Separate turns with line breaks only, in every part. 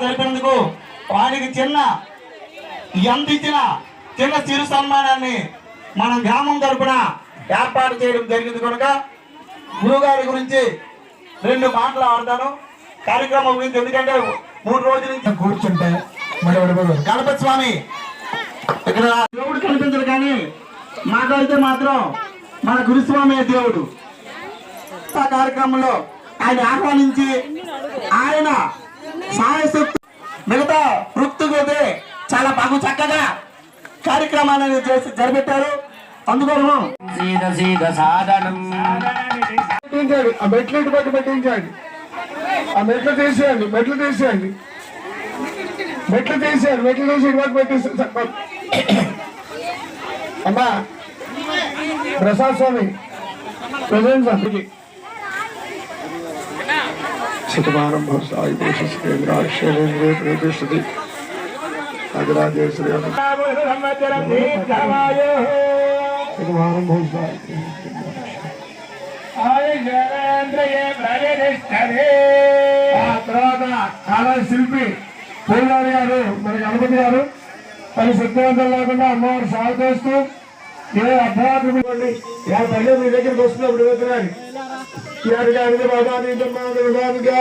జరిపినందుకు వారికి చిన్న ఎంత ఇచ్చిన చిన్న చిరు సన్మానాన్ని మన గ్రామం తరపున ఏర్పాటు చేయడం జరిగింది కనుక గురుగారి గురించి రెండు మాటలు ఆడతాను. కార్యక్రమం గురించి ఎందుకంటే మూడు రోజుల నుంచి
కూర్చుంటే మరి
గణపతి స్వామి ఇక్కడ దేవుడు కనిపించడు కానీ మాట్లాడితే మాత్రం మన గురుస్వామి దేవుడు. ఆ కార్యక్రమంలో ఆయన ఆహ్వానించి ఆయన సాయశక్తి మిగతా వృత్తికి చాలా బాగు చక్కగా కార్యక్రమాలను చేసి జరిపెట్టారు. అందుకోసం
పెట్టించండి. ఆ మెట్లు ఇటు పక్క పెట్టించండి. ఆ మెట్లు తీసేయండి మెట్లు తీసేయండి. మెట్లు తీసేయండి మెట్లు తీసి ఇటు పక్క పెట్టేసి అమ్మా ప్రసాద్ స్వామి ప్రజెంట్ స్వామి శతమానం సాయి ప్రశస్తి కేంద్ర అగ్రాజేశ్వరి శతమానం తర్వాత ఆలయ శిల్పి పూజారి గారు మనకి అనుమతి గారు తను శక్తివంతం లేకుండా అమ్మవారు సాగు చేస్తూ తల్లి మీ దగ్గరికి వస్తున్నప్పుడు వెళ్తున్నాను యాడికి బాబా విభాగంగా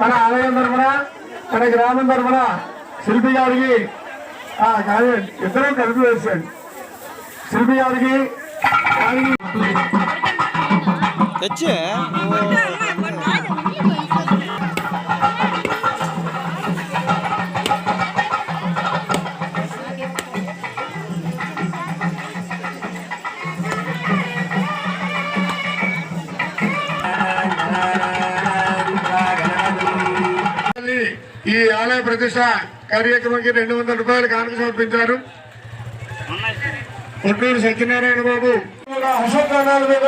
మన ఆలయం తరఫున మన గ్రామం తరఫున శిల్పి గారికి ఆ, కానీ ఇద్దరం కలిపి వేసాడు శిల్పి గారికి గారికి ఈ ఆలయ ప్రతిష్ట కార్యక్రమానికి రెండు వందల రూపాయలు కానుక సమర్పించారు. కొట్టూరు సత్యనారాయణ బాబు. అశోక్ మీద